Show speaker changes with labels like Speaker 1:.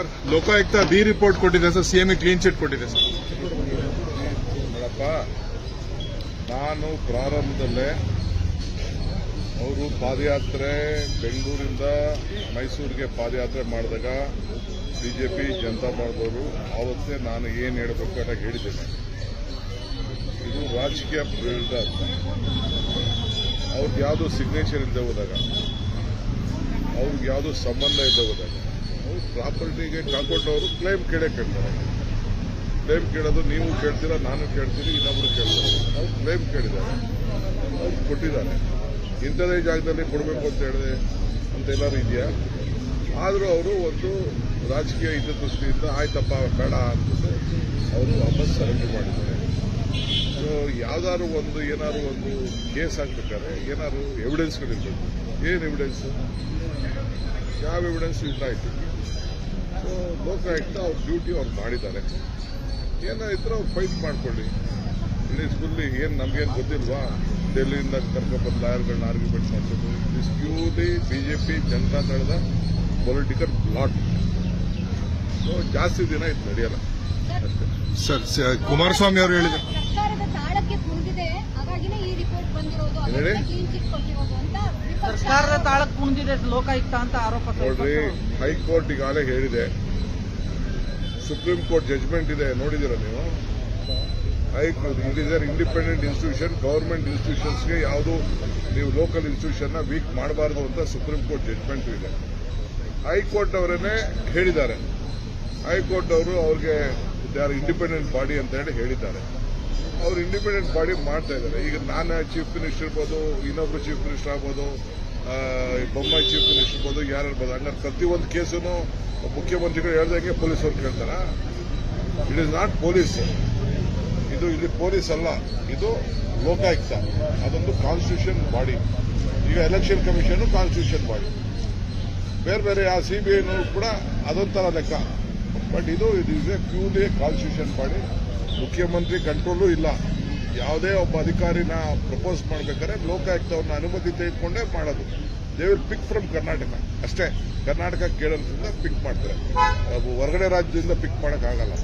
Speaker 1: Sir, Lokayukta B report ಕೊಟ್ಟಿದೆ sir CM clean chit ಕೊಟ್ಟಿದೆ sir.
Speaker 2: ನೋಡಪ್ಪ, ನಾನು ಪ್ರಾರಂಭದಲ್ಲೇ ಅವರು ಪಾದಯಾತ್ರೆ ಬೆಂಗಳೂರಿಂದ ಮೈಸೂರಿಗೆ ಪಾದಯಾತ್ರೆ ಮಾಡಿದಾಗ ಬಿಜೆಪಿ, ಜನತಾ ಮಾಡಿದವರು ಆವತ್ತೇ ನಾನು ಏನು ಹೇಳಬೇಕು ಅಂತ ಹೇಳಿದ್ದೇನೆ. ಇದು ರಾಜಕೀಯ ಪ್ರೇರಿತ ಅಂತ ಅವ್ರಿಗೆ ಯಾವುದೋ ಸಿಗ್ನೇಚರ್ ಇಲ್ಲದೆ ಹೋದಾಗ, ಅವ್ರಿಗೆ ಯಾವುದೋ ಸಂಬಂಧ ಇಲ್ಲದೆ ಹೋದಾಗ ಪ್ರಾಪರ್ಟಿಗೆ ಅವರು ಕ್ಲೈಮ್ ಕೇಳೇ ಕೇಳ್ತಾರೆ. ಕ್ಲೈಮ್ ಕೇಳೋದು ನೀವು ಕೇಳ್ತೀರಾ, ನಾನು ಕೇಳ್ತೀನಿ, ಇನ್ನೊಬ್ರು ಕೇಳ್ತಾರೆ. ಅವ್ರು ಕ್ಲೈಮ್ ಕೇಳಿದ್ದಾರೆ. ಅವ್ರು ಕೊಟ್ಟಿದ್ದಾರೆ. ಇಂಥದೇ ಜಾಗದಲ್ಲಿ ಕೊಡಬೇಕು ಅಂತ ಹೇಳಿದೆ ಅಂತ ಎಲ್ಲರೂ ಇದೆಯಾ? ಆದರೂ ಅವರು ಒಂದು ರಾಜಕೀಯ ಹಿತದೃಷ್ಟಿಯಿಂದ, ಆಯ್ತಪ್ಪ, ಬೇಡ ಅಂತಂದು ಅವರು ವಾಪಸ್ ಸರೆಂಡರ್ ಮಾಡಿದ್ದಾರೆ. ಸೊ ಯಾವ್ದಾದ್ರು ಒಂದು, ಏನಾದ್ರು ಒಂದು ಕೇಸ್ ಹಾಕ್ಬೇಕಾದ್ರೆ ಏನಾದ್ರು ಎವಿಡೆನ್ಸ್ಗಳಿರ್ಬೇಕು ಏನು ಎವಿಡೆನ್ಸು ಯಾವ ಎವಿಡೆನ್ಸ್ ಇಲ್ಲ ಆಯ್ತು? ಸೊ ಲೋಕಾಯುಕ್ತ ಅವ್ರ ಡ್ಯೂಟಿ ಅವ್ರು ಮಾಡಿದ್ದಾರೆ. ಏನೋ ಇದ್ರೆ ಅವ್ರು ಫೈಟ್ ಮಾಡ್ಕೊಳ್ಳಿ. ಇಲ್ಲಿ ಫುಲ್ಲಿ ಏನು ನಮಗೇನು ಗೊತ್ತಿಲ್ವಾ? ಡೆಲ್ಲಿಯಿಂದ ಕರ್ಕೊಂಡ್ಬಂದು ಲಾಯರ್ಗಳನ್ನ ಆರ್ಗ್ಯುಮೆಂಟ್ ಮಾಡ್ಕೊಂಡು ಇಸ್ ಪ್ಯೂರ್ಲಿ ಪಿ ಜನತಾ ದಳದ ಪೊಲಿಟಿಕಲ್ ಪ್ಲಾಟ್ ಸೊ ಜಾಸ್ತಿ ದಿನ ಇದು ನಡೆಯಲ್ಲ. ಅಷ್ಟೇ.
Speaker 1: ಸರ್ ಕುಮಾರಸ್ವಾಮಿ ಅವರು ಹೇಳಿದ್ರು.
Speaker 3: ಸರ್ಕಾರದ ತಾಳಕ್ಕೆ ಕುಣಿದಿದೆ ಹಾಗಾಗಿನೇ ಈ ರಿಪೋರ್ಟ್ ಬಂದಿರೋದು.
Speaker 2: ಏನ್ ಹೇಳಿ?
Speaker 4: ಸರ್ಕಾರದ ತಾಳಕ್ಕೆ ಕುಣಿದಿದೆ ಲೋಕಾಯುಕ್ತ ಅಂತ ಆರೋಪ
Speaker 2: ನೋಡ್ರಿ, ಹೈಕೋರ್ಟ್ ಈಗಾಗಲೇ ಹೇಳಿದೆ. ಸುಪ್ರೀಂ ಕೋರ್ಟ್ ಜಜ್ಮೆಂಟ್ ಇದೆ ನೋಡಿದಿರ ನೀವು? High court it is independent institution government ಇನ್ಸ್ಟಿಟ್ಯೂಷನ್ಸ್ಗೆ ಯಾವುದು ನೀವು ಲೋಕಲ್ ಇನ್ಸ್ಟಿಟ್ಯೂಷನ್ನ ವೀಕ್ ಮಾಡಬಾರ್ದು ಅಂತ ಸುಪ್ರೀಂ ಕೋರ್ಟ್ ಜಜ್ಮೆಂಟ್ ಇದೆ. ಹೈಕೋರ್ಟ್ ಅವರನ್ನೇ ಹೇಳಿದ್ದಾರೆ. ಹೈಕೋರ್ಟ್ ಅವರು ಅವ್ರಿಗೆ ಆರ್ ಇಂಡಿಪೆಂಡೆಂಟ್ ಬಾಡಿ ಅಂತ ಹೇಳಿ ಹೇಳಿದ್ದಾರೆ. ಅವ್ರು ಇಂಡಿಪೆಂಡೆಂಟ್ ಬಾಡಿ ಮಾಡ್ತಾ ಇದ್ದಾರೆ. ಈಗ ನಾನು ಚೀಫ್ ಮಿನಿಸ್ಟರ್ ಇರ್ಬೋದು, ಇನ್ನೊಬ್ರು ಚೀಫ್ ಮಿನಿಸ್ಟರ್ ಆಗ್ಬೋದು ಬೊಮ್ಮಾಯಿ ಚೀಫ್ ಮಿನಿಸ್ಟರ್ ಇರ್ಬೋದು ಯಾರು ಇರ್ಬೋದು. ಹಂಗಾರೆ ಪ್ರತಿಯೊಂದು ಕೇಸನ್ನು ಮುಖ್ಯಮಂತ್ರಿಗಳು ಹೇಳ್ದಂಗೆ ಪೊಲೀಸರು ಕೇಳ್ತಾರ? ಇಟ್ ಇಸ್ ನಾಟ್ ಪೊಲೀಸ್ ಇದು ಇಲ್ಲಿ ಪೊಲೀಸ್ ಅಲ್ಲ. ಇದು ಲೋಕಾಯುಕ್ತ. ಅದೊಂದು ಕಾನ್ಸ್ಟಿಟ್ಯೂಷನ್ ಬಾಡಿ ಈಗ ಎಲೆಕ್ಷನ್ ಕಮಿಷನ್ ಕಾನ್ಸ್ಟಿಟ್ಯೂಷನ್ ಬಾಡಿ ಬೇರೆ ಬೇರೆ ಆ ಸಿಬಿಐನೂ ಕೂಡ ಅದೊಂಥರ ಲೆಕ್ಕ. ಬಟ್ ಇದು ಇದು is a purely constitution body ಮುಖ್ಯಮಂತ್ರಿ ಕಂಟ್ರೋಲು ಇಲ್ಲ. ಯಾವುದೇ ಒಬ್ಬ ಅಧಿಕಾರಿನ ಪ್ರಪೋಸ್ ಮಾಡ್ಬೇಕಾದ್ರೆ ಲೋಕಾಯುಕ್ತವ್ರನ್ನ ಅನುಮತಿ ತೆಗೆದುಕೊಂಡೇ ಮಾಡೋದು. They will pick from Karnataka ಅಷ್ಟೇ. ಕರ್ನಾಟಕ ಕೇಳೋದ್ರಿಂದ ಪಿಕ್ ಮಾಡ್ತಾರೆ. ಹೊರಗಡೆ ರಾಜ್ಯದಿಂದ ಪಿಕ್ ಮಾಡೋಕ್ಕಾಗಲ್ಲ.